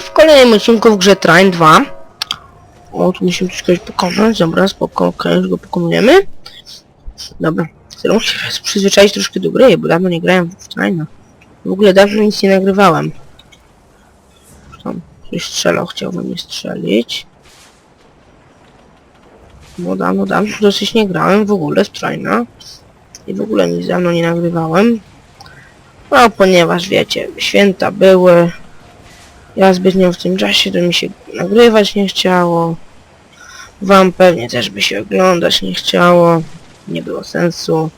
W kolejnym odcinku w grze Train 2. O, tu musimy coś pokonać. Dobra, spoko, już go pokonujemy. Dobra, chcę się przyzwyczaić troszkę do gry, bo dawno nie grałem w Traina. W ogóle dawno nic nie nagrywałem. Tam ktoś strzelał, chciał we mnie strzelić. Bo dawno, dawno dosyć nie grałem w ogóle w Traina. I w ogóle nic dawno nie nagrywałem. No, ponieważ wiecie, święta były, ja zbytnio w tym czasie to mi się nagrywać nie chciało. Wam pewnie też by się oglądać nie chciało. Nie było sensu.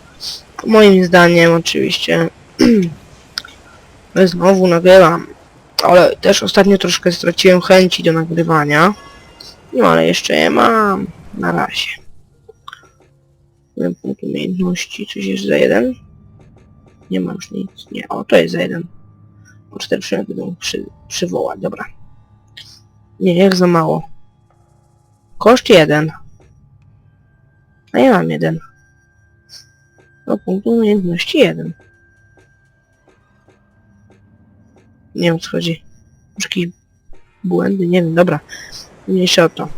Moim zdaniem oczywiście. Znowu nagrywam. Ale też ostatnio troszkę straciłem chęci do nagrywania. No ale jeszcze je mam. Na razie. Punkt umiejętności. Coś jest za jeden? Nie mam już nic. Nie. O, to jest za jeden. Po cztery przynajmniej będą przy, przywołać, dobra. Nie, jak za mało. Koszt jeden. A ja mam jeden. No punkt umiejętności jeden. Nie wiem co chodzi. Może jakieś błędy, nie wiem, dobra. Mniejsza o to.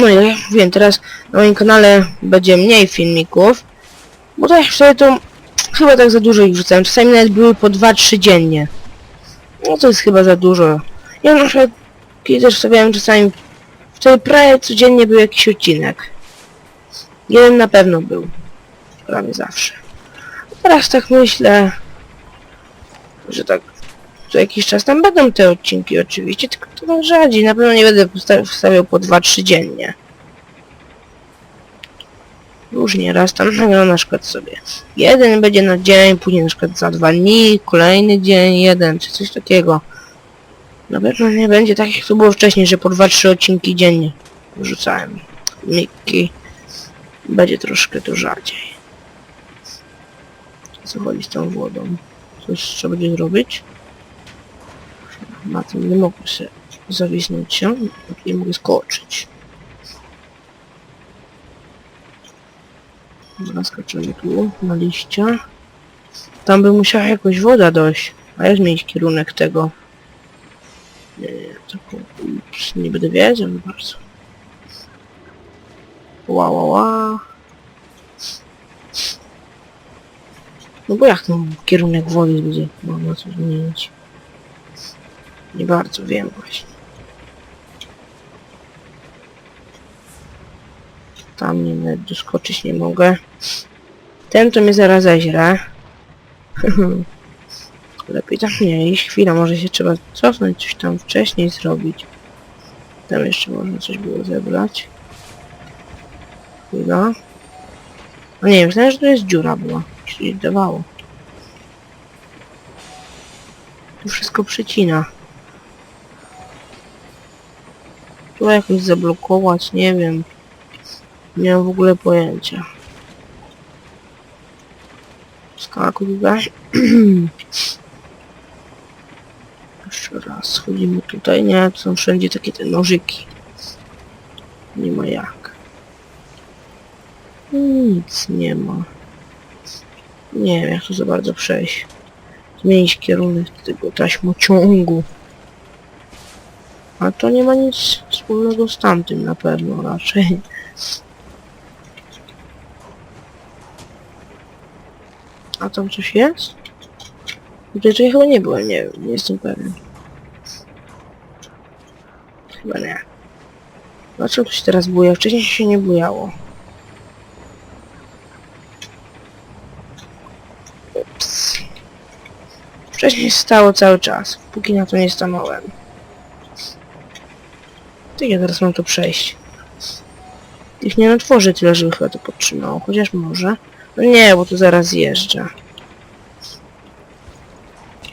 No i mówiłem, teraz na moim kanale będzie mniej filmików. Bo tak sobie to chyba tak za dużo ich wrzucałem. Czasami nawet były po 2-3 dziennie. No to jest chyba za dużo. Ja na przykład kiedyś wstawiałem czasami wtedy prawie codziennie był jakiś odcinek. Jeden na pewno był. Prawie zawsze. Teraz tak myślę, że tak co jakiś czas tam będą te odcinki oczywiście, tylko to rzadziej. Na pewno nie będę wstawiał po 2-3 dziennie. Różnie, raz tam nagram na przykład sobie. Jeden będzie na dzień, później na przykład za dwa dni, kolejny dzień, jeden, czy coś takiego. Na pewno nie będzie tak jak to było wcześniej, że po 2-3 odcinki dziennie wrzucałem. Miki. Będzie troszkę to rzadziej. Co chodzi z tą wodą? Coś trzeba będzie zrobić? Na tym nie mogę się zawisnąć się, nie mogę skoczyć. Dobra, skoczymy tu, na liścia. Tam by musiała jakoś woda dojść. A jak zmienić kierunek tego? Nie, nie, taką... Ups, nie będę wiedział bardzo. Ła, ła, ła. No bo jak ten kierunek wody będzie można coś zmienić? Nie bardzo wiem właśnie. Tam nie nawet doskoczyć nie mogę. Ten to mnie zaraz zeźle. Lepiej tam nie iść. Chwila, może się trzeba cofnąć, coś tam wcześniej zrobić. Tam jeszcze można coś było zebrać. Chwila. No nie wiem, myślałem, że to jest dziura była. Nie dawało. Tu wszystko przecina. Tu jakoś zablokować, nie wiem. Nie mam w ogóle pojęcia. Skakuj. Jeszcze raz schodzimy tutaj. Nie, to są wszędzie takie te nożyki. Nie ma jak. Nic nie ma. Nie wiem jak tu za bardzo przejść. Zmienić kierunek tego taśmociągu. A to nie ma nic wspólnego z tamtym na pewno raczej. A tam coś jest? Tutaj ja chyba nie byłem, nie nie jestem pewien. Chyba nie. Dlaczego to się teraz buja? Wcześniej się nie bujało. Ups. Wcześniej stało cały czas, póki na to nie stanąłem. Ty ja teraz mam to przejść. Ich nie natworzy tyle, żeby chyba to podtrzymało, chociaż może. No nie, bo to zaraz jeżdża.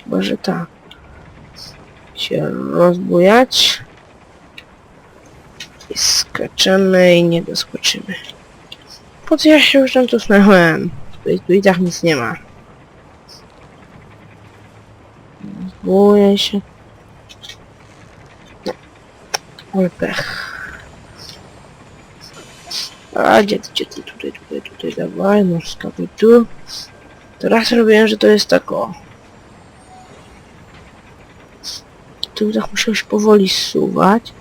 Chyba, że tak. Się rozbujać. I skaczemy i nie doskoczymy. Po co ja się już tam cofnąłem? Tu, tu i tak nic nie ma. Boję się. No. Ale pech. A gdzie ty, gdzie ty, tutaj, tutaj, tutaj, dawaj, no skakuj tu. Teraz robiłem, że to jest tak o. to tak musiał się powoli zsuwać.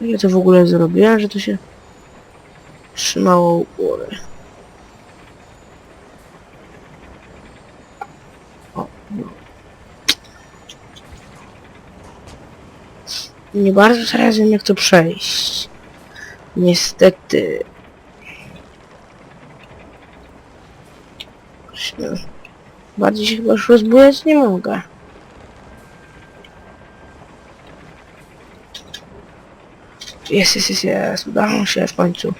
Ja to w ogóle zrobiłem, że to się trzymało u góry. O, no. Nie bardzo teraz wiem jak to przejść. Niestety. Bardziej się chyba już rozbujać nie mogę. Jest, jest, jest, jest. Udało się w końcu.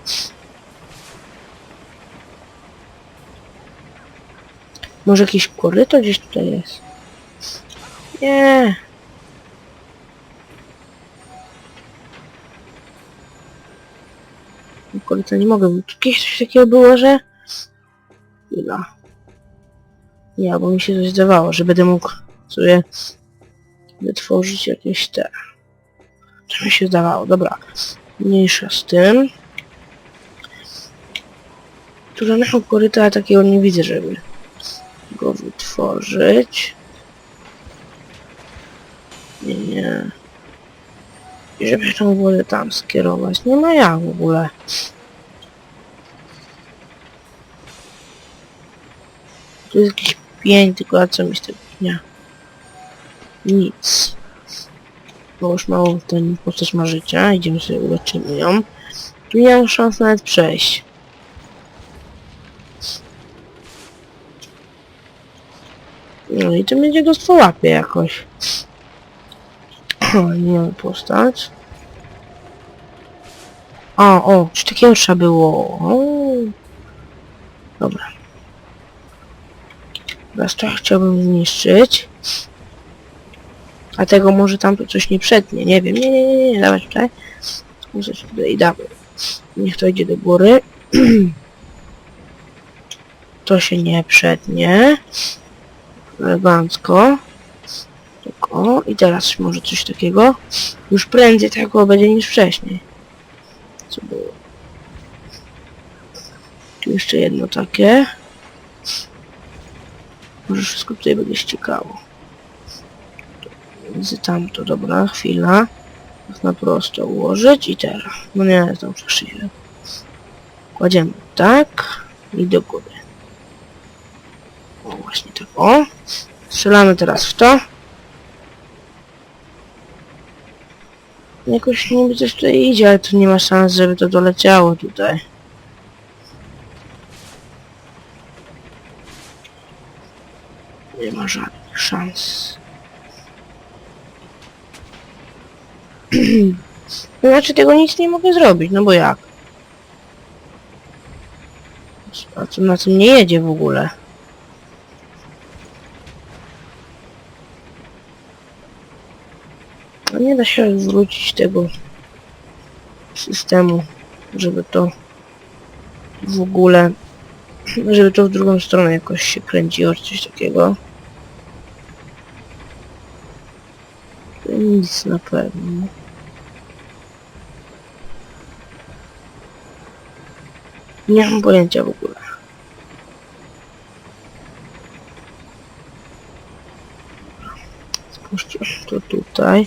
Może jakieś koryto gdzieś tutaj jest? Nie. Koryto nie mogę. Kiedyś coś takiego było, że... Chwila. Nie, bo mi się coś zdawało, że będę mógł sobie wytworzyć jakieś te... Co mi się zdawało, dobra. Mniejsza z tym. Tu żadnego koryta takiego nie widzę, żeby go wytworzyć. Nie, nie. I żeby tą wodę tam skierować. Nie ma jak w ogóle. Tu jest jakiś pień, tylko a co mi z tego dnia? Nic. Bo już mało ten postać ma życia, idziemy sobie uleczymy ją. Tu nie mam szans nawet przejść. No i to będzie go łapie jakoś. nie mamy postać. O, o, czy takiego trzeba było? O. Dobra. To chciałbym zniszczyć. A tego może tam tu coś nie przetnie, nie wiem. Nie, nie, nie, nie, dawaj tutaj. Muszę tutaj damy. Niech to idzie do góry. to się nie przetnie. Elegancko. Tak, o, i teraz może coś takiego. Już prędzej tego będzie niż wcześniej. Co było? Tu jeszcze jedno takie. Może wszystko tutaj będzie ściekało. Między tamto, dobra, chwila. Na prosto ułożyć i teraz. No nie, tam krzyję. Kładziemy tak i do góry. O, właśnie tak, o. Strzelamy teraz w to. Jakoś niby coś tutaj idzie, ale tu nie ma szans, żeby to doleciało tutaj. Nie ma żadnych szans. znaczy tego nic nie mogę zrobić, no bo jak? A co na tym nie jedzie w ogóle? No nie da się zwrócić tego systemu, żeby to w ogóle, żeby to w drugą stronę jakoś się kręciło, czy coś takiego. To Nic na pewno. Nie mam pojęcia w ogóle. Spójrzcie to tutaj.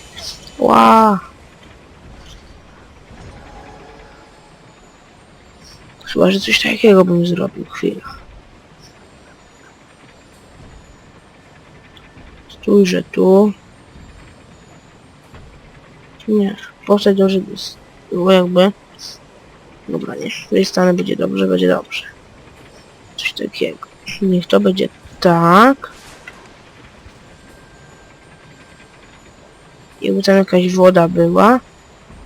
Ła! Chyba, że coś takiego bym zrobił. Chwila. Stójże tu. Nie. Postać do żeby było jakby... Dobra, nie. Tutaj stanę będzie dobrze, będzie dobrze. Coś takiego. Niech to będzie tak. Jakby tam jakaś woda była,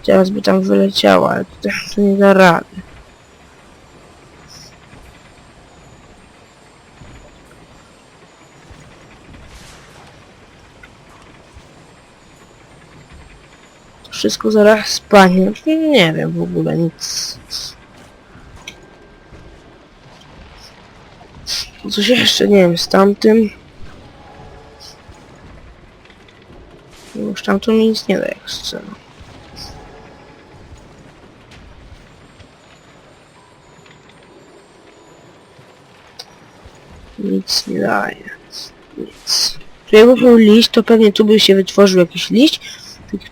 teraz by tam wyleciała, ale to, to nie da rady. Wszystko zaraz spadnie. Nie wiem w ogóle nic. Coś jeszcze nie wiem z tamtym. Już tam to mi nic nie da jak. Nic nie daje. Nic. Tu jakby był liść, to pewnie tu by się wytworzył jakiś liść.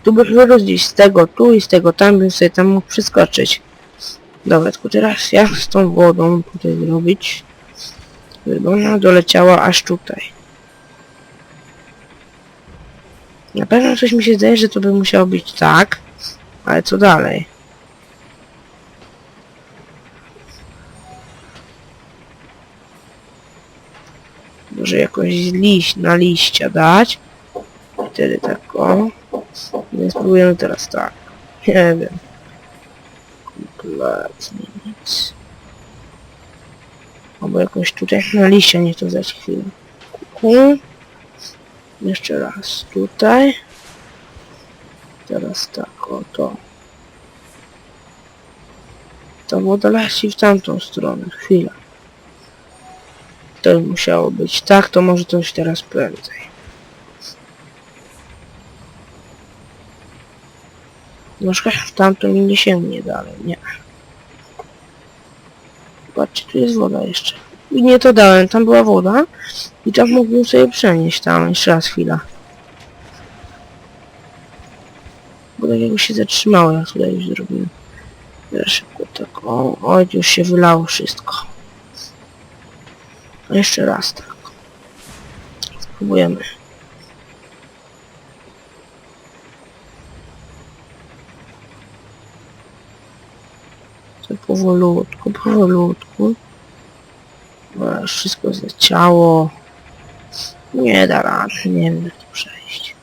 Tu by gdzieś z tego tu i z tego tam, bym sobie tam mógł przeskoczyć. Dobra, tylko teraz jak z tą wodą tutaj zrobić, żeby ona doleciała aż tutaj. Na pewno coś mi się zdaje, że to by musiało być tak, ale co dalej? Może jakoś liść na liścia dać. Wtedy tak o. Nie spróbujemy teraz tak. Nie wiem. Kompletnie nic. Albo jakoś tutaj na liścia nie to dać chwilę. Kuku. Jeszcze raz tutaj. Teraz tak, o to. Woda leci w tamtą stronę. Chwila. To musiało być tak, to może już teraz prędzej. Troszkę w tamtą mi nie sięgnie dalej, nie. Patrzcie, tu jest woda jeszcze. I nie to dałem, tam była woda. I tam mógłbym sobie przenieść tam, jeszcze raz chwila. Bo tak jakby się zatrzymało, jak tutaj już zrobiłem. Teraz szybko tak, o, oj, już się wylało wszystko. A Jeszcze raz tak. Spróbujemy. To powolutku, powolutku. Wszystko zleciało. Nie da rady, nie wiem jak przejść.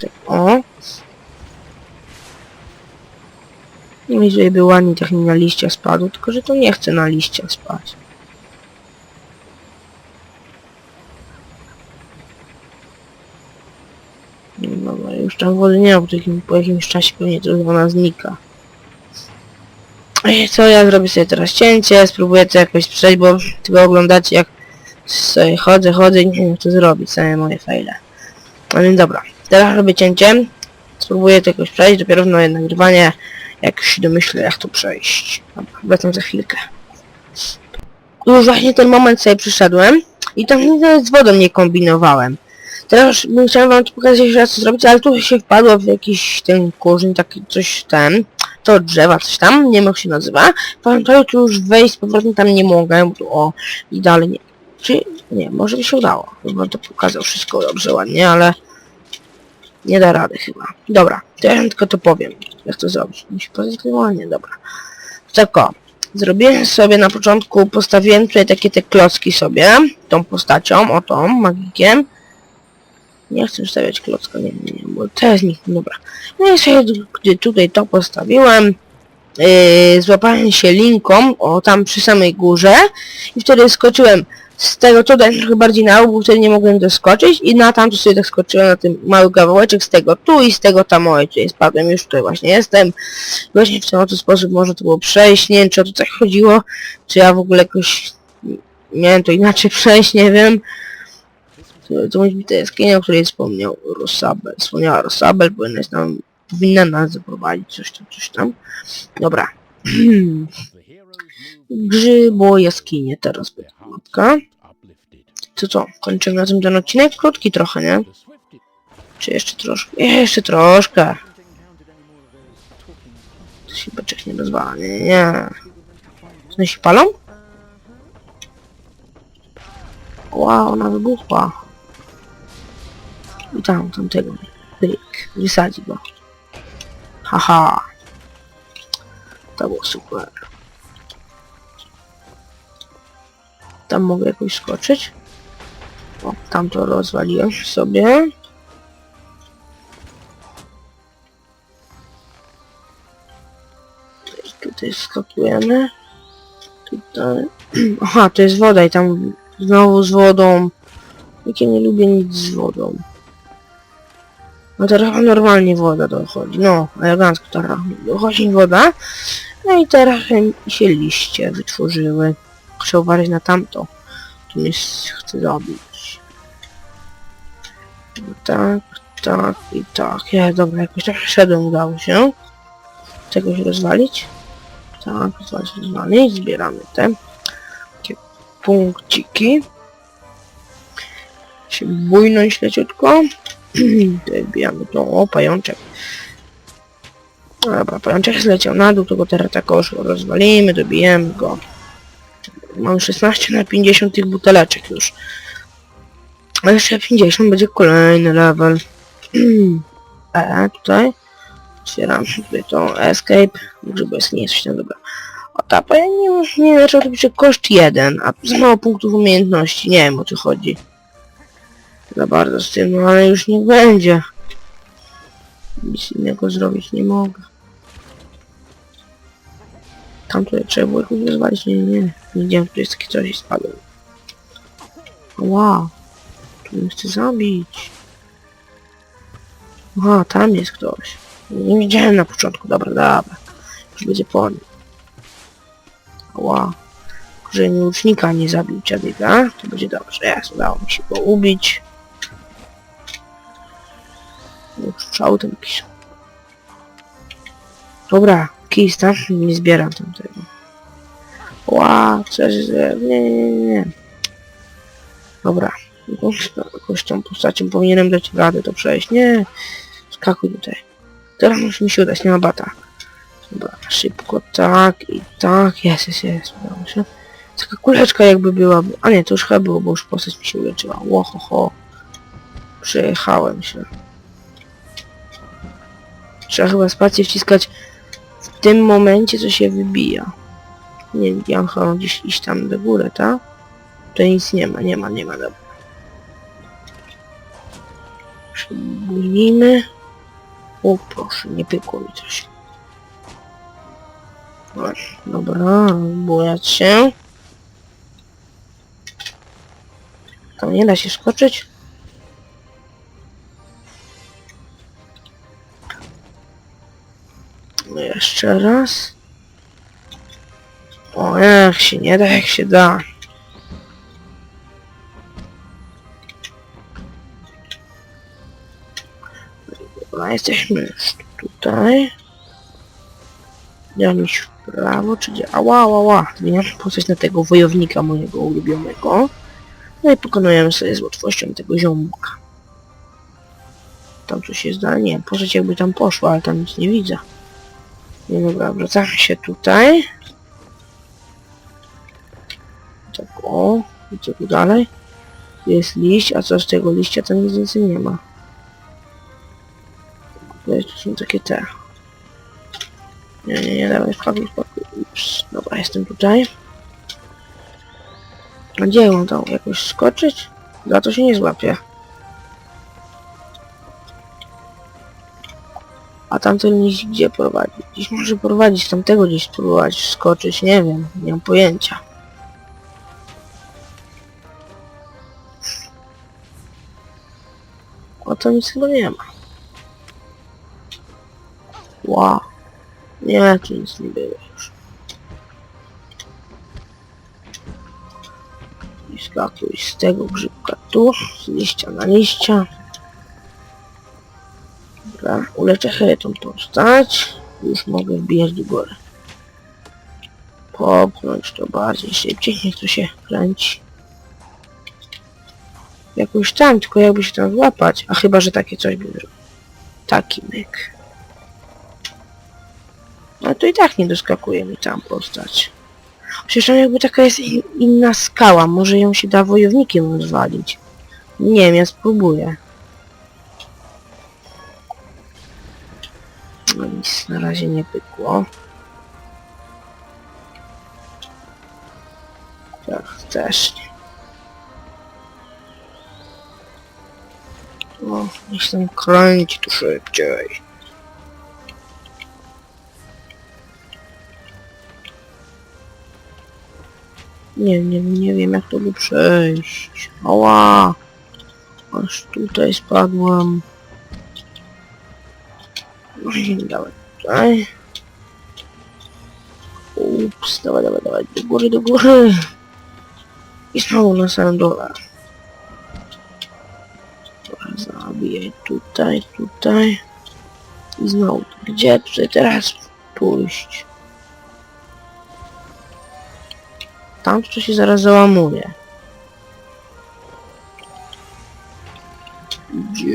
Tak, o. Nie mi żeby by ładnie tak na liścia spadł, tylko że to nie chce na liścia spać. No Dobra, już tam wody nie ma, takim, po jakimś czasie pewnie to ona znika. Ej, co ja zrobię sobie teraz cięcie, spróbuję to jakoś przejść, bo tylko oglądacie jak sobie chodzę, chodzę i nie wiem to zrobić, same moje fejle. No więc dobra, teraz robię cięcie, spróbuję to jakoś przejść, dopiero nowe nagrywanie, jak się domyślę jak to przejść. Dobra, wracam za chwilkę. Już właśnie ten moment sobie przyszedłem i tam z wodą nie kombinowałem. Teraz chciał wam tu pokazać jeszcze raz co zrobić, ale tu się wpadło w jakiś ten korzeń, taki coś ten, to drzewa, coś tam, nie wiem jak się nazywa. Pamiętaj, tu już wejść z tam nie mogę, bo tu, o, i dalej nie. Czy, nie, może by się udało, bo to pokazał wszystko dobrze, ładnie, ale nie da rady chyba. Dobra, to ja tylko to powiem, jak to zrobić. Musi ładnie, dobra. Tak o, zrobiłem sobie na początku, postawiłem tutaj takie te klocki sobie, tą postacią, o tą, magikiem. Nie chcę stawiać klocka, nie, nie, nie, bo to jest nikt, dobra. No i sobie, gdy tutaj to postawiłem, yy, złapałem się linką, o tam przy samej górze i wtedy skoczyłem z tego tutaj trochę bardziej na obu, wtedy nie mogłem doskoczyć i na tamto sobie tak skoczyłem na ten mały kawałeczek z tego tu i z tego tam, oj, tutaj spadłem, już tutaj właśnie jestem. Właśnie w ten oto sposób można to było przejść, nie wiem czy o to tak chodziło, czy ja w ogóle jakoś miałem to inaczej przejść, nie wiem. To, musi być ta jaskinia, o której wspomniał Rosabel. Wspomniała Rosabel, powinna, nam, powinna nas zaprowadzić, coś tam, coś tam. Dobra. Grzybo jaskinie teraz będzie mapka. To co, kończymy na tym ten odcinek? Krótki trochę, nie? Czy jeszcze troszkę? Jeszcze troszkę. To się beczek nie rozwala, nie, nie, nie. One się palą? Wow, ona wybuchła. Tam, tamtego. Pyk. Wysadzi go. Haha. To było super. Tam mogę jakoś skoczyć. O, tam to rozwaliłem sobie. Tutaj skakujemy. Tutaj. Aha, to jest woda i tam znowu z wodą. Jak ja nie lubię nic z wodą. No teraz normalnie woda dochodzi. No, elegancko teraz dochodzi woda. No i teraz się liście wytworzyły. Muszę uważać na tamto. Tu nie chcę zrobić. No tak, tak i tak. Ja, dobra, jakoś tak szedłem, udało się. Czegoś rozwalić. Tak, rozwalić, rozwalić. Zbieramy te. Takie punkciki. Się bujnąć leciutko. Wbijamy tą, o pajączek. Dobra, pajączek zleciał na dół, to go teraz tak oż rozwalimy, dobijemy go. Mam 16 na 50 tych buteleczek już. A jeszcze 50 będzie kolejny level. e, tutaj. Otwieram tutaj tą escape, żeby jest nie jest tam dobra. O tapa, ja nie, nie wiem to koszt 1, a za mało punktów umiejętności, nie wiem o co chodzi. Za bardzo z tym, ale już niech będzie. Nic innego zrobić nie mogę. Tam tutaj trzeba było jakoś rozwalić, nie, nie, nie. Nie widziałem, tu jest takie coś i spadłem. Wow. Tu mnie chce zabić. Aha, tam jest ktoś. Nie widziałem na początku, dobra, dobra. Już będzie po nim. Ła. Że mi łucznika nie zabił dziadyga, to będzie dobrze. Jest, udało mi się go ubić. Strzał ten jakiś. Dobra, kis tam, nie zbieram tamtego. Ła, coś, nie, nie, nie, nie. Dobra, jakąś tą postacią powinienem dać radę to przejść. Nie, skakuj tutaj. Teraz musi mi się udać, nie ma bata. Dobra, szybko, tak i tak, jest, jest, jest, udało się. Taka kuleczka jakby była, a nie, to już chyba było, bo już postać mi się uleczyła. Łoho, ho. Przejechałem się. Trzeba chyba spację wciskać w tym momencie, co się wybija. Nie, mam chyba gdzieś iść tam do góry, tak? Tutaj nic nie ma, nie ma, nie ma, dobra. Przybujnijmy. O proszę, nie pykło mi coś. Dobra, bujać się. Tam nie da się skoczyć. No jeszcze raz. O, jak się nie da, jak się da. Dobra, jesteśmy już tutaj. Miałem iść w prawo, czy gdzie? Ała, ała, ała. Zmieniam postać na tego wojownika mojego ulubionego. No i pokonujemy sobie z łatwością tego ziomka. Tam coś jest dalej. Nie, postać jakby tam poszła, ale tam nic nie widzę. No dobra, wracamy się tutaj. Tak, o. I co tu dalej? Jest liść, a co z tego liścia tam nic więcej nie ma. Tutaj to są takie te. Nie, nie, nie, dawaj, wskakuj, wskakuj. Ups, dobra, jestem tutaj. A gdzie tam jakoś skoczyć? Za to się nie złapie. A tamten liść gdzie prowadzi? Gdzieś może prowadzić, tamtego gdzieś spróbować skoczyć, nie wiem, nie mam pojęcia. A to nic chyba nie ma. Wow. Nie, tu nic nie było już. I skakuj z tego grzybka tu, z liścia na liścia. Dobra, uleczę chyba tą postać. Już mogę wbijać do góry. Popchnąć to bardziej szybciej, niech to się kręci. Jakoś tam, tylko jakby się tam złapać. A chyba, że takie coś by zrobił. Taki myk. No to i tak nie doskakuje mi tam postać. Przecież tam jakby taka jest in, inna skała, może ją się da wojownikiem rozwalić. Nie wiem, ja spróbuję. No nic na razie nie pykło. Tak, też nie. O, niech tam kręci tu szybciej. Nie, nie, nie wiem jak to by przejść. Ała! Aż tutaj spadłam. Dawaj tutaj. Ups, dawaj, dawaj, dawaj, do góry, do góry. I znowu na samym dole. Zabijaj tutaj, tutaj. I znowu, gdzie tutaj teraz pójść? tam to się zaraz załamuje. Gdzie-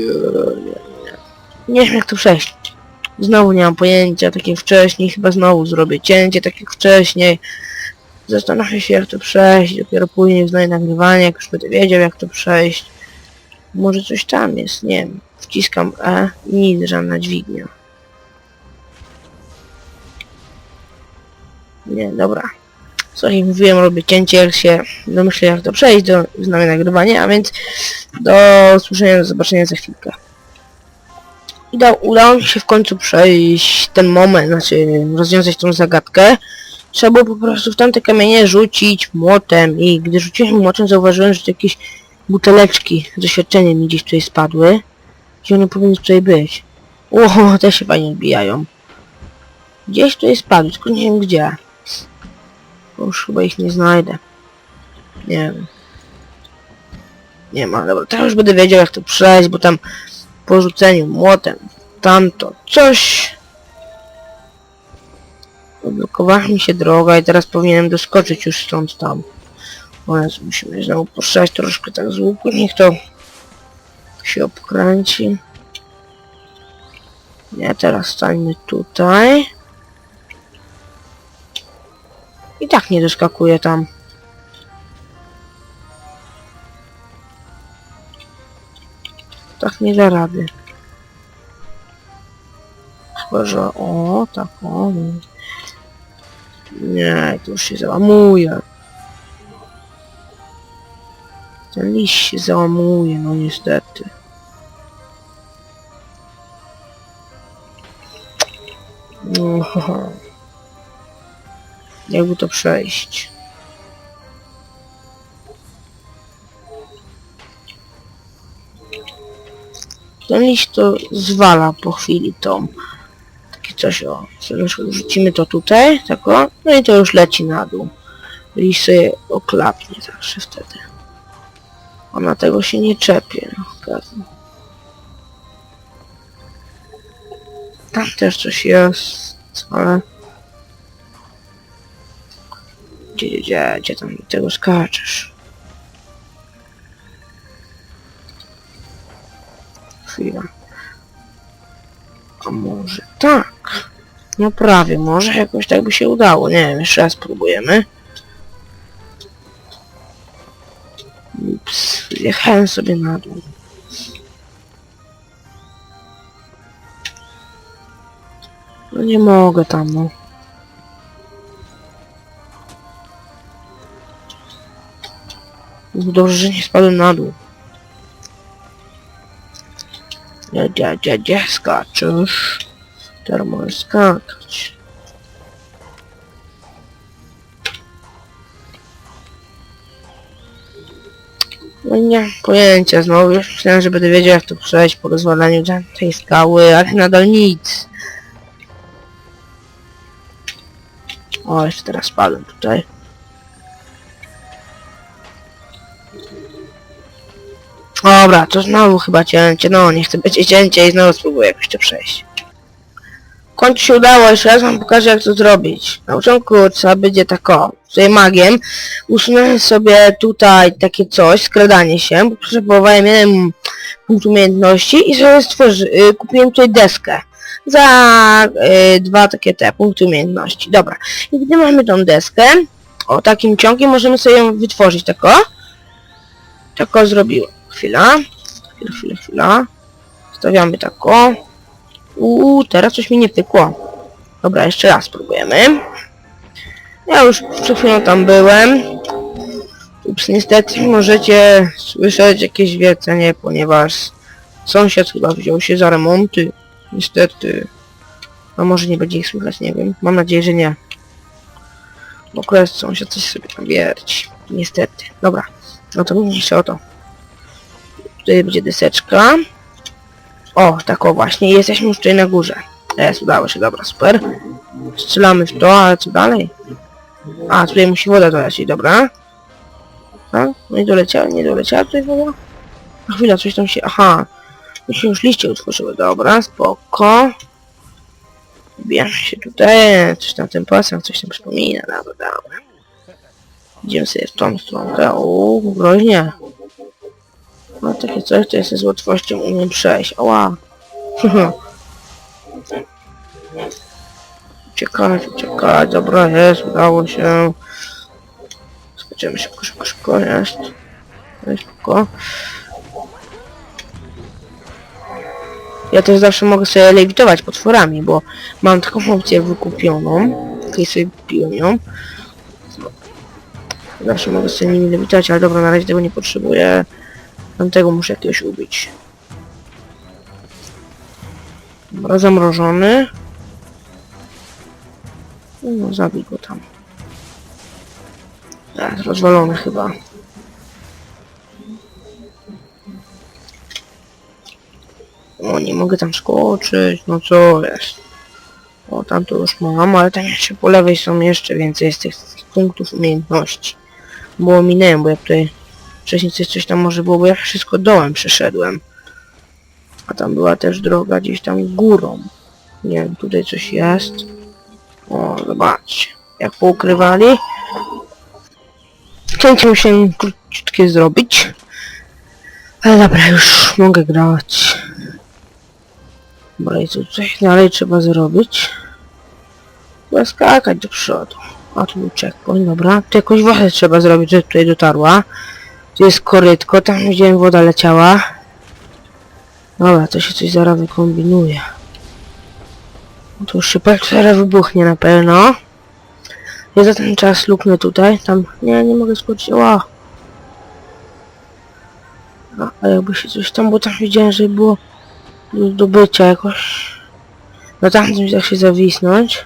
Nie wiem jak tu przejść. Znowu nie mam pojęcia, tak jak wcześniej, chyba znowu zrobię cięcie, tak jak wcześniej. Zastanawiam się jak to przejść, dopiero później wznaję nagrywanie, jak już będę wiedział jak to przejść. Może coś tam jest, nie wiem. Wciskam E nic, żadna dźwignia. Nie, dobra. Co mówiłem, robię cięcie, jak się domyślę jak to przejść, do wznawiam nagrywanie, a więc do usłyszenia, do zobaczenia za chwilkę. Udało, udało mi się w końcu przejść ten moment, znaczy rozwiązać tą zagadkę. Trzeba było po prostu w tamte kamienie rzucić młotem i gdy rzuciłem młotem zauważyłem, że to jakieś buteleczki z doświadczeniem mi gdzieś tutaj spadły. Gdzie one powinny tutaj być? O, te się fajnie odbijają. Gdzieś tutaj spadły, tylko nie wiem gdzie. Bo Już chyba ich nie znajdę. Nie wiem. Nie ma, dobra, teraz już będę wiedział jak to przejść, bo tam po rzuceniu młotem tamto coś Odblokowała mi się droga i teraz powinienem doskoczyć już stąd tam. O Jezu, musimy znowu postrzelać troszkę tak z łuku, niech to się obkręci. Nie, teraz stańmy tutaj. I tak nie doskakuje tam. Tak nie da rady. Chyba, że o, tak o. Nie, to już się załamuje. Ten liść się załamuje, no niestety. No, haha. Jakby to przejść? Ten liść to zwala po chwili tą takie coś o, rzucimy to tutaj, tak o, no i to już leci na dół. I sobie oklapnie zawsze wtedy. Ona tego się nie czepie, no. Tam też coś jest, ale... Gdzie, gdzie, gdzie, tam tego skaczesz? Chwila. A może tak? No prawie, może jakoś tak by się udało. Nie wiem, jeszcze raz spróbujemy. Ups, jechałem sobie na dół. No nie mogę tam, no. Dobrze, że nie spadłem na dół. Gdzie, gdzie, gdzie, gdzie skaczesz? Możesz skakać. No nie mam pojęcia znowu. Już myślałem, że będę wiedział jak to przejść po rozwalaniu tej skały, ale nadal nic. O, jeszcze teraz spadłem tutaj. Dobra, to znowu chyba cięcie. No, nie chcę być cięcie i znowu spróbuję jakoś to przejść. Końcu się udało, jeszcze raz wam pokażę jak to zrobić. Na początku trzeba będzie tak o, sobie magiem. Usunąłem sobie tutaj takie coś, skradanie się, bo potrzebowałem jeden punkt umiejętności i sobie stworzy, y, kupiłem tutaj deskę. Za y, dwa takie te punkty umiejętności. Dobra. I gdy mamy tą deskę, o takim ciągiem możemy sobie ją wytworzyć tak o. Tak o zrobiłem. Chwila. Chwila, chwila, chwila. Stawiamy tak o. Uuu, teraz coś mi nie pykło. Dobra, jeszcze raz spróbujemy. Ja już przed chwilą tam byłem. Ups, niestety możecie słyszeć jakieś wiercenie, ponieważ sąsiad chyba wziął się za remonty. Niestety. A może nie będzie ich słychać, nie wiem. Mam nadzieję, że nie. Bo akurat sąsiad coś sobie tam wierci. Niestety. Dobra. No to mniejsza o to. Tutaj będzie deseczka. O, tak o właśnie. Jesteśmy już tutaj na górze. Jest, udało się, dobra, super. Strzelamy w to, ale co dalej? A, tutaj musi woda dolecieć, dobra. A, no i doleciała, nie doleciała tutaj woda? Na chwilę, coś tam się... Aha. Mi się już liście utworzyły, dobra, spoko. Wbijamy się tutaj, coś tam ten pasem, coś tam przypomina, dobra, dobra. Idziemy sobie w tą stronkę. O, groźnie. No takie coś, to jest z łatwością umiem przejść. Ała. uciekać, uciekać. Dobra, jest, udało się. Skoczymy szybko, szybko, szybko, jest. Jest spoko. Ja też zawsze mogę sobie lewitować potworami, bo mam taką opcję wykupioną. Tutaj sobie kupiłem ją. Zawsze mogę sobie nimi lewitować, ale dobra, na razie tego nie potrzebuję. Tamtego muszę jakiegoś ubić. Dobra, zamrożony. No, zabij go tam. Tak, rozwalony chyba. O, nie mogę tam skoczyć, no co jest. O, tam to już mam, ale tam jeszcze po lewej są jeszcze więcej jest tych punktów umiejętności. Bo minęłem, bo ja tutaj wcześniej coś, coś tam może było, bo ja wszystko dołem przeszedłem. A tam była też droga gdzieś tam górą. Nie wiem, tutaj coś jest. O, zobaczcie. Jak poukrywali. Cięcie musiałem króciutkie zrobić. Ale dobra, już mogę grać. Dobra, i co coś dalej trzeba zrobić? Chyba skakać do przodu. A tu był checkpoint, dobra. Tu jakąś wodę trzeba zrobić, żeby tutaj dotarła. Tu jest korytko, tam widziałem woda leciała. Dobra, to się coś zaraz wykombinuje. No To już się zaraz wybuchnie na pewno. Ja za ten czas luknę tutaj, tam... Nie, nie mogę skoczyć, ła! A, jakby się coś tam, bo tam widziałem, że było do zdobycia jakoś. Na tamtym da się zawisnąć.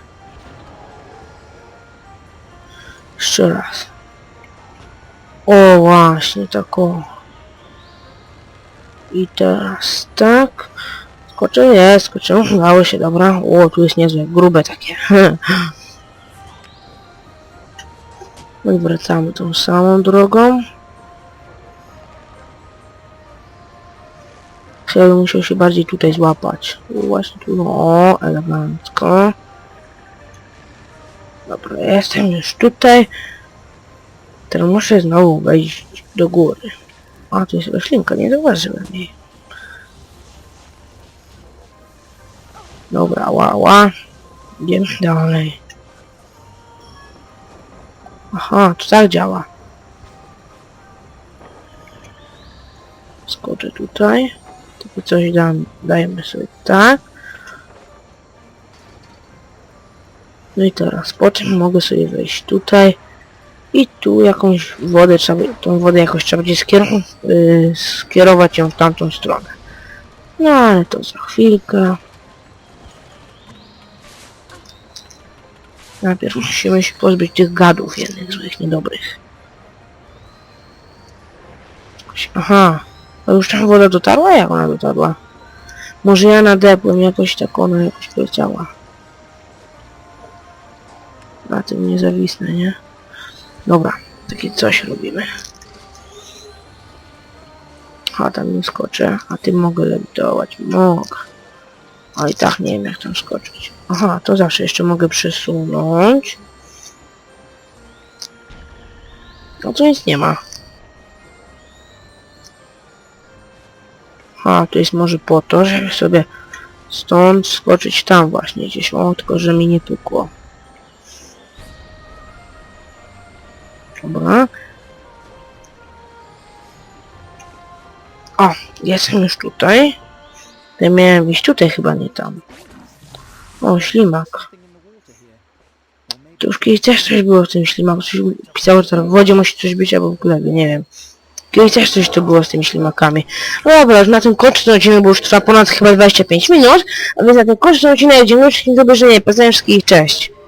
Jeszcze raz. O właśnie, tak o. I teraz tak. Skoczę, nie, skoczę, udało się, dobra. O, tu jest niezłe, grube takie. No i wracamy tą samą drogą. Ja bym musiał się bardziej tutaj złapać. Właśnie tu, no, elegancko. Dobra, jestem już tutaj. Teraz muszę znowu wejść do góry. A, tu jest roślinka, nie zauważyłem jej. Dobra, ła, ła. Idziemy dalej. Aha, to tak działa. Skoczę tutaj. Takie coś dam, dajemy sobie tak. No i teraz potem mogę sobie wejść tutaj i tu jakąś wodę trzeba, tą wodę jakoś trzeba będzie skierować, yy, skierować ją w tamtą stronę. No ale to za chwilkę. Najpierw musimy się pozbyć tych gadów jednych złych, niedobrych. Aha, a już tam woda dotarła? Jak ona dotarła? Może ja nadepłem jakoś tak ona jakoś poleciała. Na tym nie zawisnę, nie? Dobra, takie coś robimy. A tam nie skoczę, a tym mogę lewitować. Mogę. A i tak nie wiem jak tam skoczyć. Aha, to zawsze jeszcze mogę przesunąć. No to nic nie ma. A, to jest może po to, żeby sobie stąd skoczyć tam właśnie gdzieś. O, tylko że mi nie pukło. O, jestem już tutaj. Ja miałem iść tutaj chyba, nie tam. O, ślimak. To już kiedyś też coś było w tym ślimaku. Coś pisało, że w wodzie musi coś być, albo w glebie, nie wiem. Kiedyś też coś tu było z tymi ślimakami. No dobra, na tym kończę ten odcinek, bo już trwa ponad chyba 25 minut. A więc na tym kończę ten odcinek. Dziękuję wszystkim za obejrzenie. Pozdrawiam wszystkich, cześć.